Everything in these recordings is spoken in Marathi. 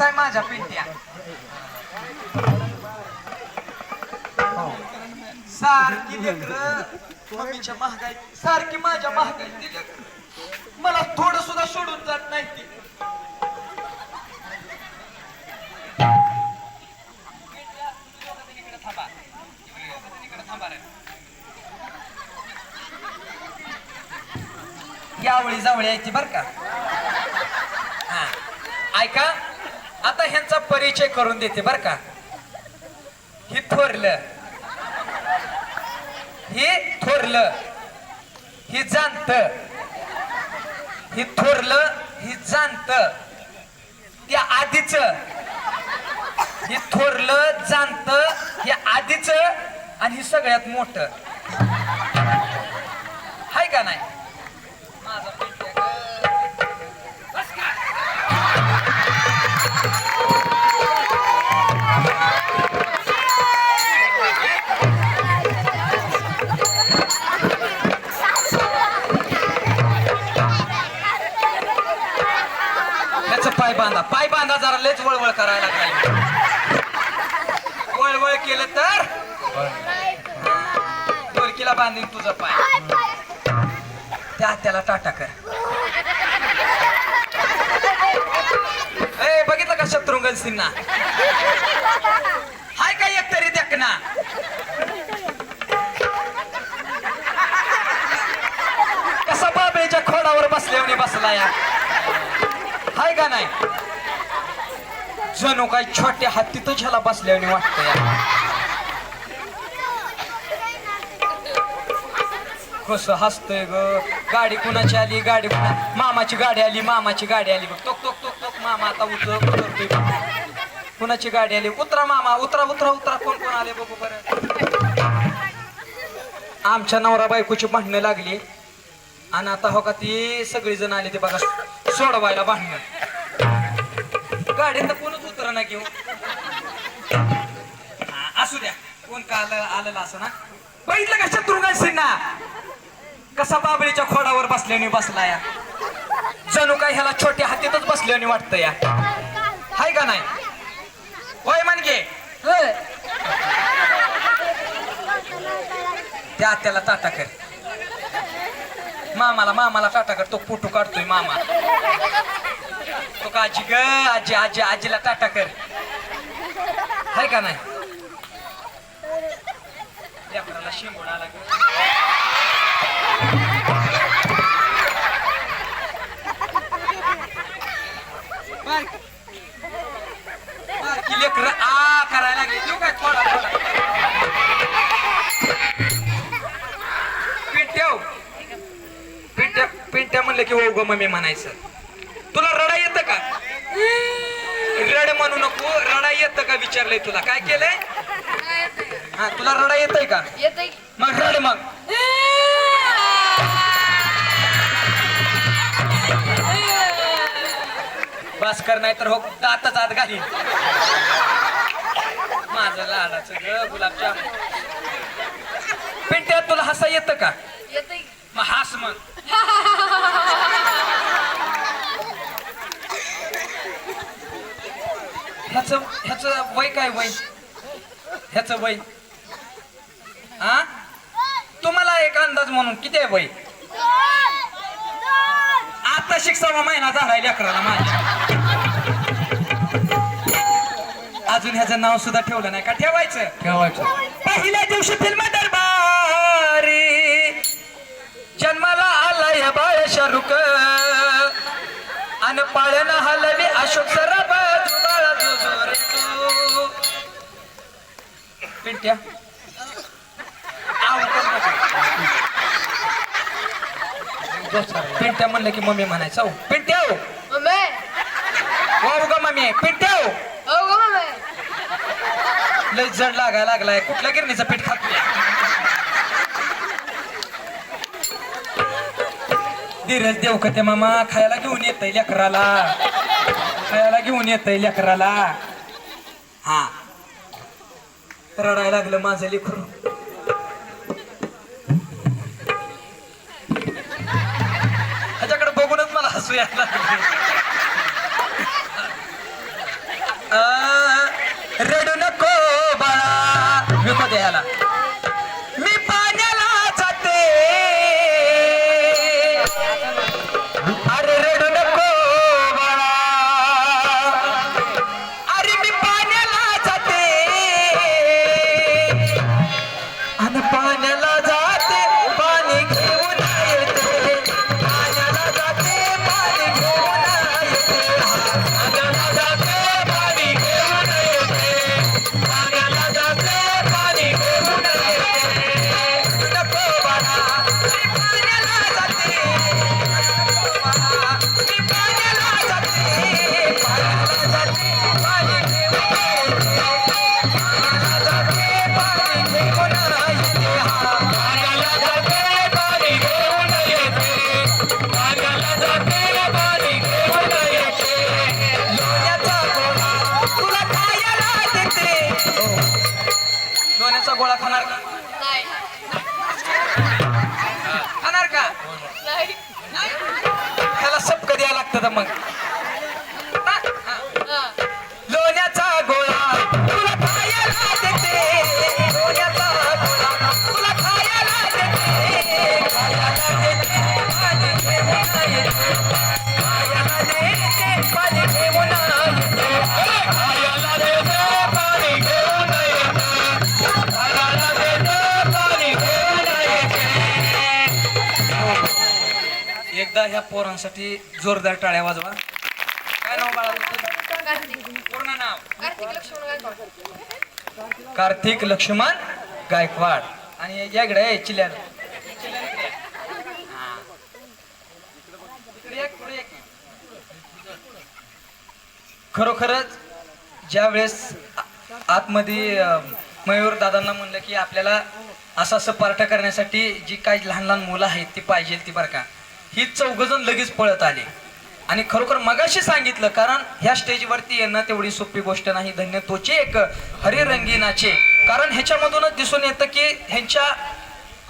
कसा आहे माझ्या पिंट्या. हो. सारखी लेकरं. मम्मीच्या महागाई सारखी माझ्या महागाई मला थोडं सुद्धा सोडून जात नाही ती. यावळी जवळ यायची बर का. हा. ऐका. आता ह्यांचा परिचय करून देते बर का. ही थोरलं. ही थोरलं. ही जाणत. ही थोरलं ही जाणत. त्या आधीच. हे थोरलं जाणत. हे आधीच आणि हे सगळ्यात मोठ. हाय का नाही? माझा जरा लेच वळवळ करायला काय वळवळ केलं तर? दोरकीला बांधीन तुझं पाय. त्या त्याला टाटा कर. ए बघितलं का शत्रुंगल सिन्हा? हाय का एक तरी देखना? कसा बाबेच्या खोडावर बसल्याने बसला या हाय का नाही? जणू काय छोट्या हत्तीतच ह्याला बसल्याने वाटतं या कसं हसतंय ग? गाडी कुणाची आली? गाडी कुणा? मामाची गाडी आली मामाची गाडी आली बघ. टोक टोक टोक टोक. मामा आता उतर उतरतोय कुणाची गाडी आली? उतरा मामा उतरा उतरा उतरा. कोण कोण आले बघू बरं? आमच्या नवरा बायकोची भांडणं लागली. आणि आता हो का ती सगळी जण आली ते बघा. सोडवायला भांडणं. गाडीत तर कोणच उतरा ना घेऊ. हा, असू द्या. कोण का आलं आलेलं असं ना? बघितलं का शत्रुघ्न सिन्हा? कसा बाबळीच्या खोडावर बसल्याने बसला या. जणू काय ह्याला छोट्या हातीतच बसल्याने वाटतं या. हाय का नाही? होय म्हणगे त्या त्याला टाटा कर. मामाला मामाला टाटा कर. तो फोटो काढतोय मामा. तो का आजी ग आजी आजी आजीला टाटा कर हाय का नाही लेकराला शिंगून आला ग. बारकी लेकर आ करायला लागली देऊ काय थोडा थोडा पिंट्याव पिंट्या पिंट्या म्हणलं की हो ग मम्मी म्हणायचं तुला रडा येतं का? रड म्हणू नको रडा येतं का विचारलंय तुला? काय केलंय? हा तुला रडा येतंय का? मग रड मग. बस कर नाही तर हो दातच आत घाली माझं लाडाचं ग गुलाबजाम. पिंट्या तुला हसा येतं का? मग हास मग. ह्याच ह्याच वय काय वय? ह्याच वय? हा तुम्हाला एक अंदाज म्हणून किती आहे वय? आता शिक्षावा महिना झालाय लेकराला माझ्या. अजून ह्याचं नाव सुद्धा ठेवलं नाही का? ठेवायचं? ठेवायचं. पहिल्या दिवशी फिल्म दरबारी. जन्माला आला या बाळ शाहरुख. अन पाळणं हलवी अशोक सराब नको. पिंट्या म्हणलं की मम्मी म्हणायचं हो पिंट्या हो ग मम्मी पिंट्या हो लय जड लागायला लागलाय कुठल्या गिरणीचं पीठ खात धीरज देव ते मामा? खायला घेऊन येतय लेकराला. खायला घेऊन येतय लेकराला. हा. रडायला लागलं माझं लेकरू. त्याच्याकडे बघूनच मला हसू यायला रडू नको बाळा. विकत यायला गोळा खाणार का? नाही. खाणार का? नाही. त्याला सबक द्यायला लागतं तर मग. एकदा ह्या पोरांसाठी जोरदार टाळ्या वाजवा. काय नाव बाळा कार्तिक पूर्ण नाव? कार्तिक लक्ष्मण गायकवाड. आणि या इकडे आहे चिल्याला खरोखरच ज्या वेळेस आतमध्ये मयूर दादांना म्हणलं की आपल्याला असं असं करण्यासाठी जी काही लहान लहान मुलं आहेत ती पाहिजे ती बरं का. ही चौघजण लगेच पळत आली. आणि खरोखर मगाशी सांगितलं कारण ह्या स्टेजवरती येणं तेवढी सोपी गोष्ट नाही. धन्य तोचे एक हरिरंगीनाचे. कारण ह्याच्यामधूनच दिसून येतं की ह्यांच्या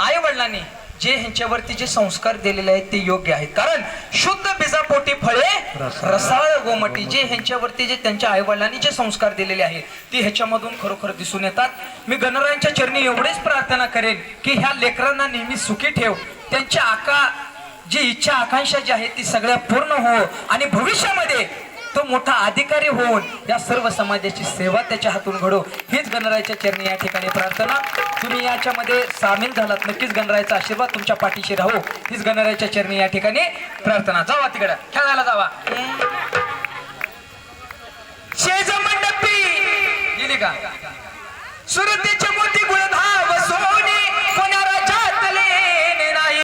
आई वडिलांनी जे ह्यांच्यावरती जे संस्कार दिलेले आहेत ते योग्य आहेत. कारण शुद्ध बिजापोटी फळे रसाळ गोमटी जे ह्यांच्यावरती जे त्यांच्या आई वडिलांनी जे संस्कार दिलेले आहेत ते ह्याच्यामधून खरोखर दिसून येतात. मी गणरायांच्या चरणी एवढीच प्रार्थना करेन की ह्या लेकरांना नेहमी सुखी ठेव. त्यांच्या आका जी इच्छा आकांक्षा जी आहे ती सगळ्या पूर्ण हो आणि भविष्यामध्ये तो मोठा अधिकारी होऊन या सर्व समाजाची सेवा त्याच्या हातून घडो. हीच गणरायाच्या चरणी या ठिकाणी प्रार्थना. तुम्ही याच्यामध्ये सामील झालात नक्कीच गणरायाचा आशीर्वाद तुमच्या पाठीशी राहू. हीच गणरायाच्या चरणी या ठिकाणी प्रार्थना. जावा तिकडे. खेळायला जावा. शेज मंडपी गेली का? सुरती